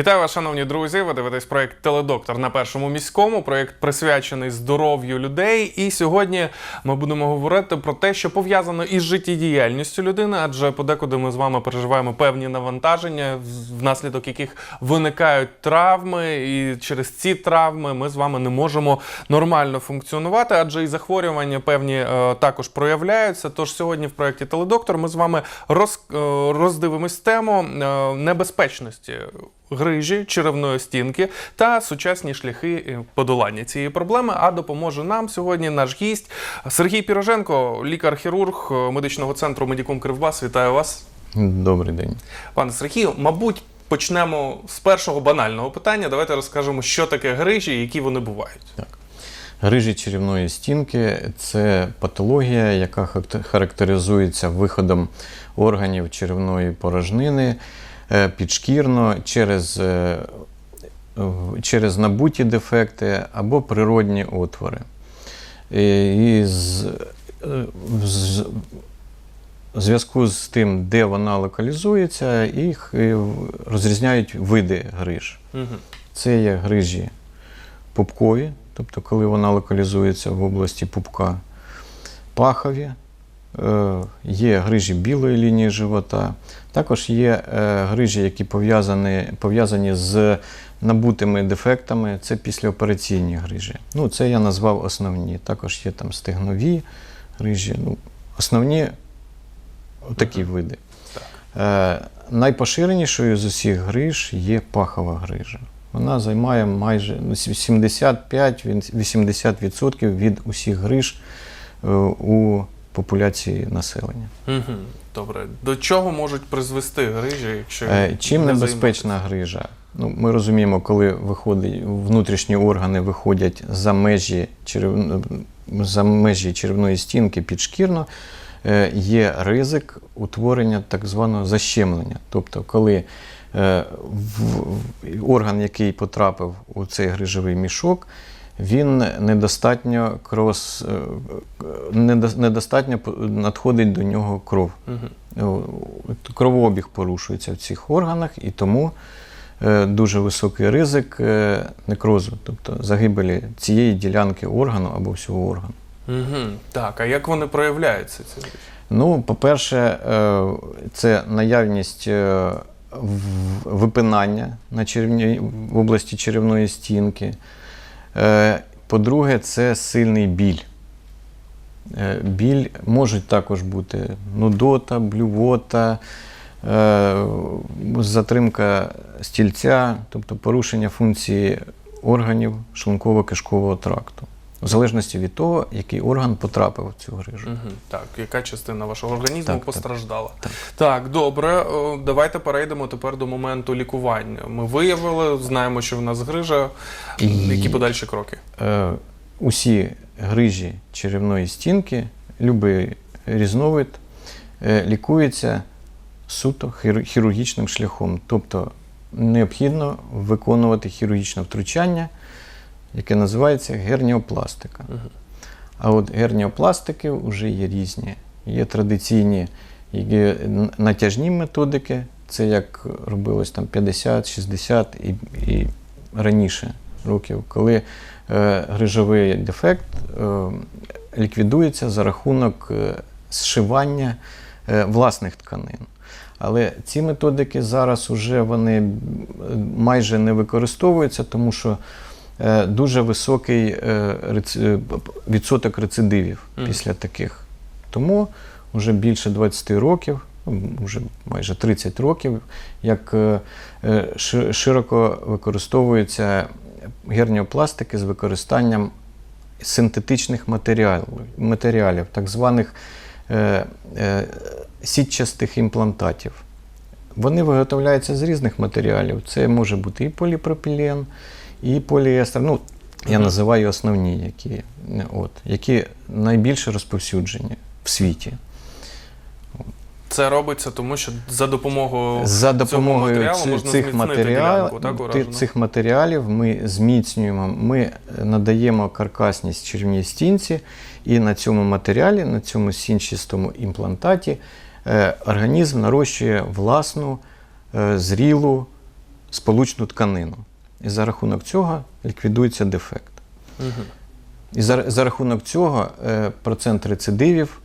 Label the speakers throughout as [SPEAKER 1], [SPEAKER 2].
[SPEAKER 1] Вітаю вас, шановні друзі. Ви дивитесь проект Теледоктор на першому міському. Проект присвячений здоров'ю людей. І сьогодні ми будемо говорити про те, що пов'язано із життєдіяльністю людини, адже подекуди ми з вами переживаємо певні навантаження, внаслідок яких виникають травми, і через ці травми ми з вами не можемо нормально функціонувати, адже і захворювання певні е, також проявляються. Тож сьогодні в проєкті Теледоктор ми з вами роз, е, роздивимось тему е, небезпечності грижі, черевної стінки та сучасні шляхи е, подолання цієї проблеми. А допоможе нам сьогодні наш гість Сергій Піроженко, лікар-хірург е, медичного центру Медікум Кривбас. Вітаю вас,
[SPEAKER 2] Добрий день.
[SPEAKER 1] пане Сергію. Мабуть, почнемо з першого банального питання. Давайте розкажемо, що таке грижі і які вони бувають.
[SPEAKER 2] Грижі черівної стінки це патологія, яка характеризується виходом органів черевної порожнини підшкірно через, е, через набуті дефекти або природні отвори. І з, е, в з- в зв'язку з тим, де вона локалізується, їх е, розрізняють види гриж.
[SPEAKER 1] Угу.
[SPEAKER 2] Це є грижі пупкові, тобто коли вона локалізується в області пупка, пахові, е, є грижі білої лінії живота. Також є е, грижі, які пов'язані, пов'язані з набутими дефектами, це післяопераційні грижі. Ну, це я назвав основні. Також є там стегнові грижі. Ну, основні такі види. Е, найпоширенішою з усіх гриж є пахова грижа. Вона займає майже ну, 75-80% від усіх гриж е, у популяції населення.
[SPEAKER 1] Угу. Добре. До чого можуть призвести грижі, якщо
[SPEAKER 2] Е, Чим
[SPEAKER 1] не
[SPEAKER 2] небезпечна грижа? Ну, ми розуміємо, коли виходить, внутрішні органи виходять за межі, черев... за межі черевної стінки підшкірно, е, є ризик утворення так званого защемлення. Тобто, коли е, в- орган, який потрапив у цей грижовий мішок, він недостатньо крос... е, недостатньо надходить до нього кров.
[SPEAKER 1] Угу.
[SPEAKER 2] Кровообіг порушується в цих органах, і тому е, дуже високий ризик некрозу, тобто загибелі цієї ділянки органу або всього органу.
[SPEAKER 1] Угу. Так, а як вони проявляються? Ці?
[SPEAKER 2] Ну, по-перше, це наявність випинання на черевні, в області черевної стінки. Е, По-друге, це сильний біль. Е, Біль можуть також бути нудота, блювота, е, затримка стільця, тобто порушення функції органів шлунково-кишкового тракту, в залежності від того, який орган потрапив в цю грижу.
[SPEAKER 1] Угу. Так, яка частина вашого організму
[SPEAKER 2] Так, так.
[SPEAKER 1] постраждала? Так. добре. Давайте перейдемо тепер до моменту лікування. Ми виявили, знаємо, що в нас грижа.
[SPEAKER 2] І-
[SPEAKER 1] Які подальші кроки?
[SPEAKER 2] Е, усі грижі черевної стінки, будь-який різновид, е, лікується суто хірургічним шляхом. Тобто необхідно виконувати хірургічне втручання, яке називається герніопластика. А от герніопластики вже є різні. Є традиційні які натяжні методики, це як робилось там 50, 60 і, і раніше років, коли е, грижовий дефект е, ліквідується за рахунок е, зшивання е, власних тканин. Але ці методики зараз уже вони майже не використовуються, тому що дуже високий е, е, відсоток рецидивів після таких. Тому вже більше 20 років, ну, вже майже 30 років, як е, е, ши- широко використовуються герніопластики з використанням синтетичних матеріалів, матеріалів так званих е, е, сітчастих імплантатів. Вони виготовляються з різних матеріалів. Це може бути і поліпропілен, і поліестер. Ну, я називаю основні, які, от, які найбільше розповсюджені в світі.
[SPEAKER 1] Це робиться тому, що за допомогою
[SPEAKER 2] За допомогою
[SPEAKER 1] матеріалу можна
[SPEAKER 2] цих, матеріал,
[SPEAKER 1] ділянку, так,
[SPEAKER 2] цих матеріалів ми зміцнюємо, ми надаємо каркасність червній стінці, і на цьому матеріалі, на цьому сінчистому імплантаті, е, організм нарощує власну е, зрілу сполучну тканину. І за рахунок цього ліквідується дефект.
[SPEAKER 1] Угу.
[SPEAKER 2] І за, за рахунок цього е, процент рецидивів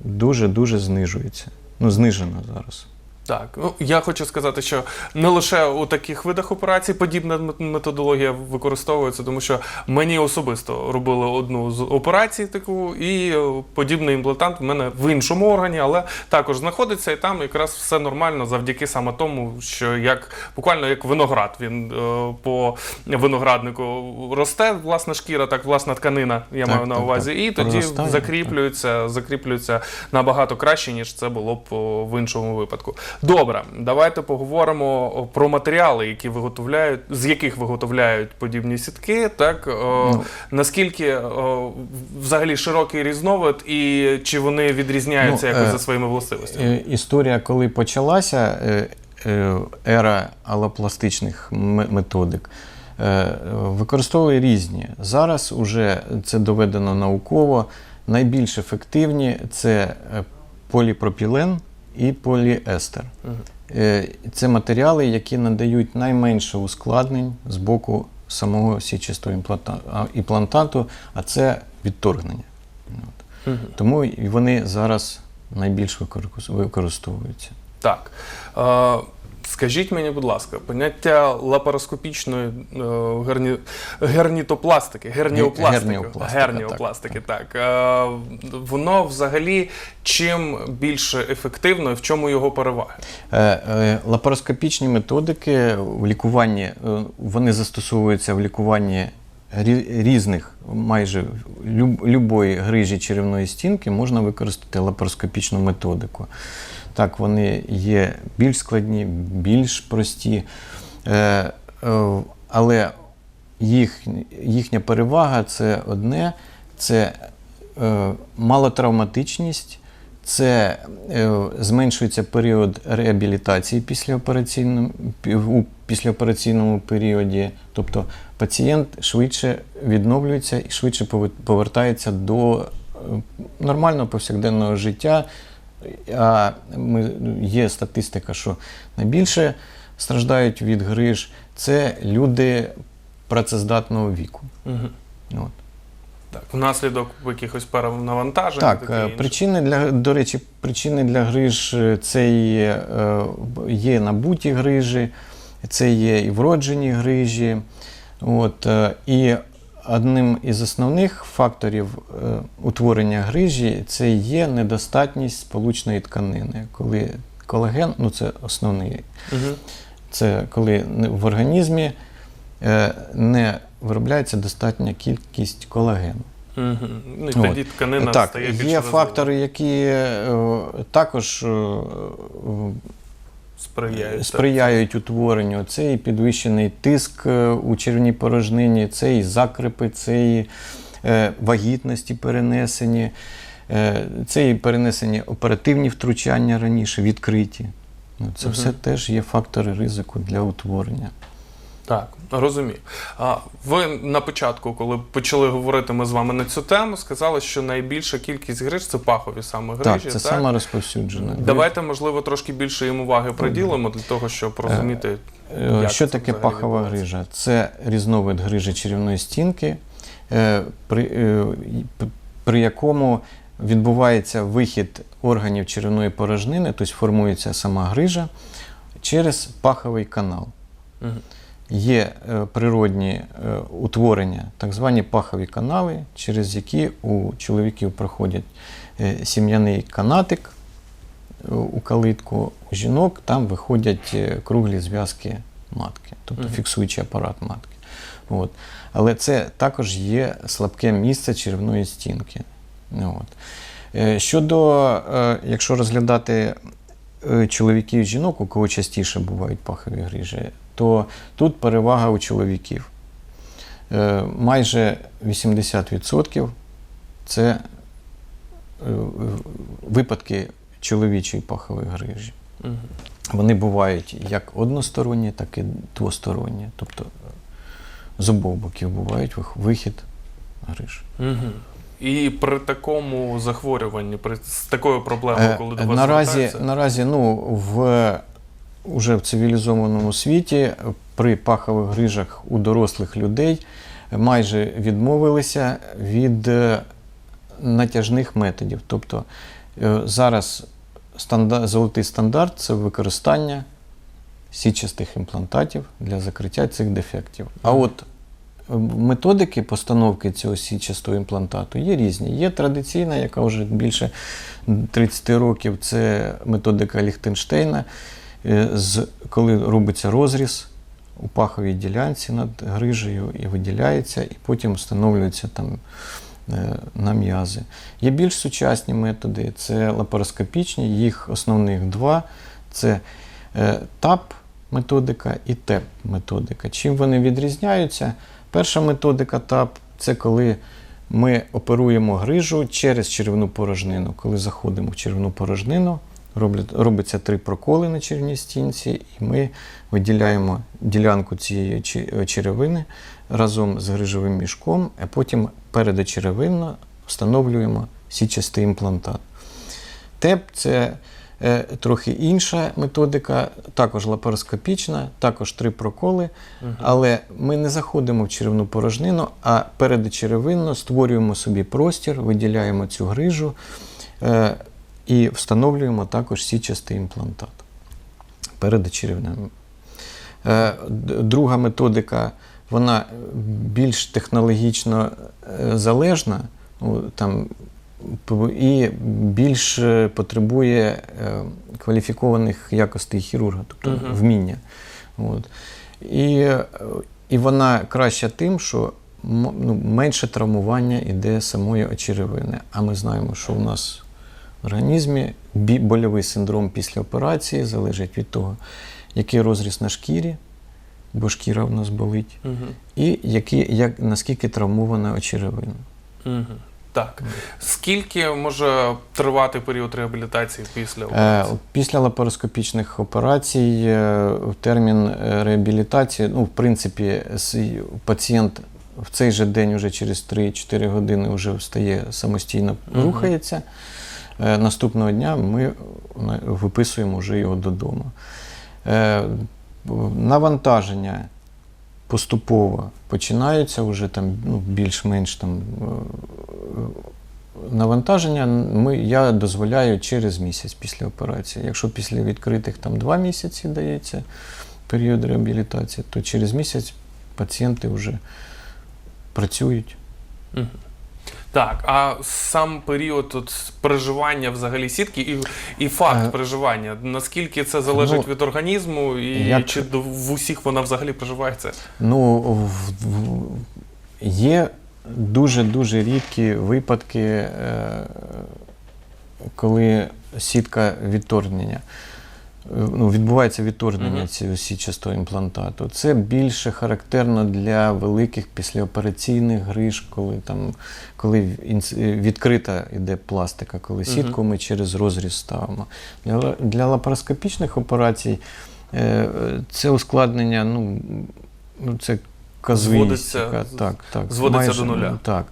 [SPEAKER 2] дуже-дуже знижується. Ну, знижено зараз.
[SPEAKER 1] Так, ну я хочу сказати, що не лише у таких видах операцій подібна методологія використовується, тому що мені особисто робили одну з операцій таку, і е, подібний імплантант в мене в іншому органі, але також знаходиться, і там якраз все нормально завдяки саме тому, що як буквально як виноград. Він е, по винограднику росте, власна шкіра, так власна тканина, я
[SPEAKER 2] Так,
[SPEAKER 1] маю на увазі,
[SPEAKER 2] так.
[SPEAKER 1] і тоді
[SPEAKER 2] Проростає,
[SPEAKER 1] закріплюється, закріплюється набагато краще, ніж це було б в іншому випадку. Добре, давайте поговоримо про матеріали, які виготовляють, з яких виготовляють подібні сітки. Так о,
[SPEAKER 2] Ну.
[SPEAKER 1] наскільки о, взагалі широкий різновид, і чи вони відрізняються
[SPEAKER 2] Ну,
[SPEAKER 1] якось
[SPEAKER 2] е,
[SPEAKER 1] за своїми властивостями?
[SPEAKER 2] Е, Історія, коли почалася е, е, ера алопластичних м- методик, е, використовували різні. Зараз уже це доведено науково. Найбільш ефективні це е, поліпропілен і поліестер. Е, Це матеріали, які надають найменше ускладнень з боку самого січистого імплантату, а це відторгнення. Тому вони зараз найбільш використовуються- використовуються.
[SPEAKER 1] Так. Скажіть мені, будь ласка, поняття лапароскопічної е, герні... гернітопластики, герніопластики,
[SPEAKER 2] Герніопластика,
[SPEAKER 1] герніопластики, так. Е, воно взагалі чим більше ефективно і в чому його переваги?
[SPEAKER 2] Е, Лапароскопічні методики в лікуванні вони застосовуються в лікуванні різних, майже любої грижі черевної стінки можна використати лапароскопічну методику. Так, вони є більш складні, більш прості, Е, е, але їх, їхня перевага це одне, це е, малотравматичність, це зменшується період реабілітації післяопераційному, післяопераційному періоді. Тобто пацієнт швидше відновлюється і швидше повертається до нормального повсякденного життя. А ми, є статистика, що найбільше страждають від гриж це люди працездатного віку.
[SPEAKER 1] Угу.
[SPEAKER 2] От.
[SPEAKER 1] Так, внаслідок якихось перенавантажень.
[SPEAKER 2] Так, е, причини для до речі, причини для гриж це є, е, є набуті грижі, це є і вроджені грижі. От, е, і одним із основних факторів е, утворення грижі це є недостатність сполучної тканини. Коли колаген, ну це основний, це коли в організмі е, не виробляється достатня кількість колагену.
[SPEAKER 1] Ну, і
[SPEAKER 2] От.
[SPEAKER 1] тоді тканина
[SPEAKER 2] так,
[SPEAKER 1] стає
[SPEAKER 2] є
[SPEAKER 1] більш вразливою.
[SPEAKER 2] фактори, які е, також
[SPEAKER 1] сприяють.
[SPEAKER 2] сприяють утворенню. Це і підвищений тиск е, у червній порожнині, це і закрипи, це і е, вагітності перенесені, е, це і перенесені оперативні втручання раніше, відкриті. Ну, Це
[SPEAKER 1] угу.
[SPEAKER 2] все теж є фактори ризику для утворення.
[SPEAKER 1] Так, розумію. А ви на початку, коли почали говорити ми з вами на цю тему, сказали, що найбільша кількість гриж це пахові саме грижі.
[SPEAKER 2] так, це саме розповсюджено.
[SPEAKER 1] Давайте, можливо, трошки більше їм уваги приділимо для того, щоб розуміти.
[SPEAKER 2] Е,
[SPEAKER 1] Як
[SPEAKER 2] Що
[SPEAKER 1] це
[SPEAKER 2] таке пахова
[SPEAKER 1] відбувається?
[SPEAKER 2] грижа? Це різновид грижі черівної стінки, е, при, е, при якому відбувається вихід органів черевної порожнини, тобто формується сама грижа через паховий канал.
[SPEAKER 1] Мгм.
[SPEAKER 2] Є е, природні е, утворення, так звані пахові канали, через які у чоловіків проходять е, сім'яний канатик у калитку, у жінок там виходять круглі зв'язки матки, тобто фіксуючий апарат матки. От. Але це також є слабке місце черевної стінки. От. Щодо, якщо розглядати чоловіків і жінок, у кого частіше бувають пахові грижі, то тут перевага у чоловіків. Е, Майже 80% це е, випадки чоловічої пахової грижі. Вони бувають як односторонні, так і двосторонні. Тобто з обох боків бувають вихід гриж.
[SPEAKER 1] І при такому захворюванні, при з такою проблемою,
[SPEAKER 2] Е,
[SPEAKER 1] коли до вас
[SPEAKER 2] наразі, наразі ну, в уже в цивілізованому світі при пахових грижах у дорослих людей майже відмовилися від е, натяжних методів. Тобто е, зараз стандар- золотий стандарт це використання січастих імплантатів для закриття цих дефектів. А от е, методики постановки цього січастого імплантату є різні. Є традиційна, яка вже більше 30 років, це методика Ліхтенштейна, з, коли робиться розріз у паховій ділянці над грижею і виділяється, і потім встановлюється там е, на м'язи. Є більш сучасні методи, це лапароскопічні, їх основних два. Це е, ТАП методика і ТЕП методика. Чим вони відрізняються? Перша методика ТАП це коли ми оперуємо грижу через черевну порожнину. Коли заходимо в черевну порожнину, роблять- робиться три проколи на черевній стінці, і ми виділяємо ділянку цієї черевини разом з грижовим мішком, а потім передочеревинно встановлюємо січастий імплантат. ТЕП це е, трохи інша методика, також лапароскопічна, також три проколи, але ми не заходимо в черевну порожнину, а передочеревинно створюємо собі простір, виділяємо цю грижу е, і встановлюємо також січастий імплантат передочеревним. Е, д- Друга методика, вона більш технологічно е, залежна, ну, там, і більш е, потребує е, кваліфікованих якостей хірурга, тобто
[SPEAKER 1] Мгм.
[SPEAKER 2] вміння. От. І, е, і вона краща тим, що ну, менше травмування йде самої очеревини. А ми знаємо, що у нас в організмі больовий синдром після операції залежить від того, який розріз на шкірі, бо шкіра в нас болить,
[SPEAKER 1] Мгм.
[SPEAKER 2] і які, як, наскільки травмована очеревина.
[SPEAKER 1] Мгм. Так. Скільки може тривати період реабілітації після
[SPEAKER 2] Е,
[SPEAKER 1] операції?
[SPEAKER 2] Після лапароскопічних операцій е, термін е, реабілітації, ну, в принципі, пацієнт в цей же день, уже через 3-4 години, вже встає самостійно, рухається. Е, Наступного дня ми е, виписуємо вже його додому. Е, Навантаження поступово починаються вже там ну, більш-менш там. Навантаження ми, я дозволяю через місяць після операції. Якщо після відкритих там два місяці дається період реабілітації, то через місяць пацієнти вже працюють.
[SPEAKER 1] Мгм. Так, а сам період от, переживання взагалі сітки і, і факт
[SPEAKER 2] Е,
[SPEAKER 1] переживання, наскільки це залежить
[SPEAKER 2] ну,
[SPEAKER 1] від організму, і
[SPEAKER 2] як-
[SPEAKER 1] чи до- в усіх вона взагалі проживається?
[SPEAKER 2] Ну, в- в- є дуже-дуже рідкі випадки, е, коли сітка відторгнення. Е, Ну, відбувається відторгнення
[SPEAKER 1] Мгм.
[SPEAKER 2] цього січастого імплантату. Це більше характерно для великих післяопераційних гриж, коли там коли відкрита йде пластика, коли сітку ми через розріз ставимо. Для, для лапароскопічних операцій е, це ускладнення, ну, ну це казуїстика. Так, так.
[SPEAKER 1] зводиться до нуля.
[SPEAKER 2] Так.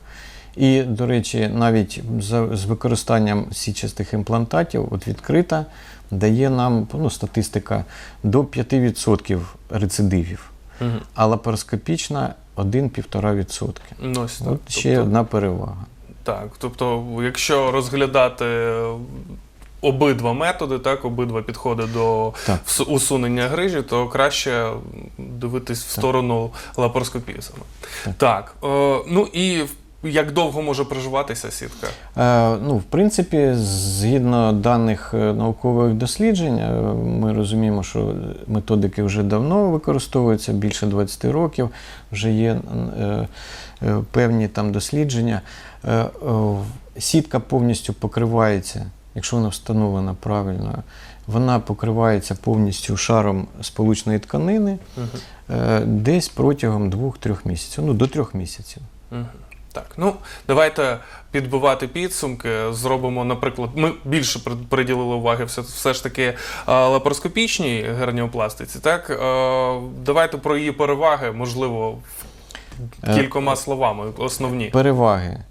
[SPEAKER 2] І, до речі, навіть за, з використанням січастих імплантатів, от відкрита, дає нам ну, статистика до 5% рецидивів,
[SPEAKER 1] Мгм.
[SPEAKER 2] а лапароскопічна 1-1,5%.
[SPEAKER 1] Ну.
[SPEAKER 2] От ще
[SPEAKER 1] Тобто-
[SPEAKER 2] одна перевага.
[SPEAKER 1] Так, тобто, якщо розглядати обидва методи, так, обидва підходи до
[SPEAKER 2] Так.
[SPEAKER 1] усунення грижі, то краще дивитись в сторону лапароскопії саме.
[SPEAKER 2] Так.
[SPEAKER 1] Так, е, ну і як довго може проживатися сітка?
[SPEAKER 2] Е, ну, в принципі, згідно даних е, наукових досліджень, е, ми розуміємо, що методики вже давно використовуються, більше 20 років, вже є е, е, певні там дослідження. Е, е, сітка повністю покривається, якщо вона встановлена правильно, вона покривається повністю шаром сполучної тканини е, десь протягом 2-3 місяців, ну до 3 місяців.
[SPEAKER 1] Мгм. Так, ну давайте підбивати підсумки. Зробимо, наприклад, ми більше приділили уваги все, все ж таки е, лапароскопічній герніопластиці. Так, Е, давайте про її переваги, можливо,
[SPEAKER 2] Е,
[SPEAKER 1] кількома словами, основні.
[SPEAKER 2] Переваги: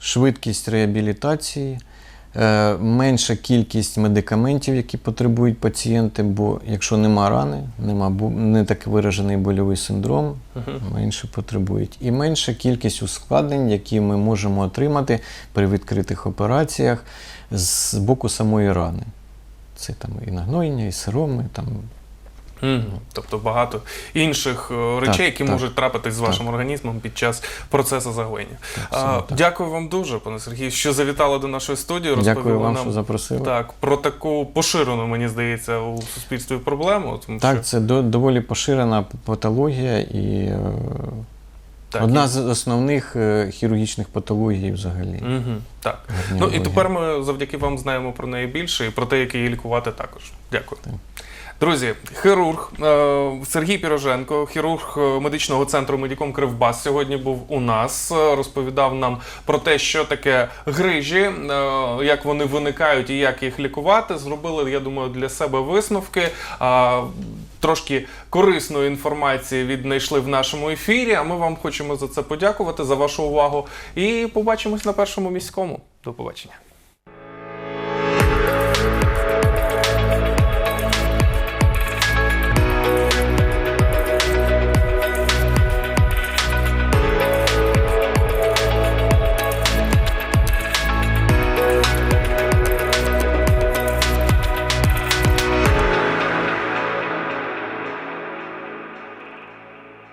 [SPEAKER 2] швидкість реабілітації, менша кількість медикаментів, які потребують пацієнти, бо якщо нема рани, нема не так виражений больовий синдром, менше потребують. І менша кількість ускладнень, які ми можемо отримати при відкритих операціях з боку самої рани. Це там і нагноєння, і сироми, там
[SPEAKER 1] Тобто багато інших е, речей, які
[SPEAKER 2] так.
[SPEAKER 1] можуть трапитись з вашим організмом під час процесу загоєння. А. Дякую вам дуже, пане Сергію, що завітали до нашої студії. розповіли
[SPEAKER 2] Дякую вам,
[SPEAKER 1] нам
[SPEAKER 2] що запросили.
[SPEAKER 1] так про таку поширену, мені здається, у суспільстві проблему. Тому
[SPEAKER 2] Так,
[SPEAKER 1] що,
[SPEAKER 2] це до, доволі поширена патологія і е,
[SPEAKER 1] так,
[SPEAKER 2] одна з основних е, хірургічних патологій взагалі.
[SPEAKER 1] Угу, так. Ну і тепер ми завдяки вам знаємо про неї більше і про те, як її лікувати також. Дякую.
[SPEAKER 2] Так.
[SPEAKER 1] Друзі, хірург е, Сергій Піроженко, хірург е, медичного центру Медіком Кривбас, сьогодні був у нас. е, Розповідав нам про те, що таке грижі, як вони виникають і як їх лікувати. Зробили, я думаю, для себе висновки. Трошки корисної інформації віднайшли в нашому ефірі. А ми вам хочемо за це подякувати за вашу увагу. І побачимось на першому міському. До побачення.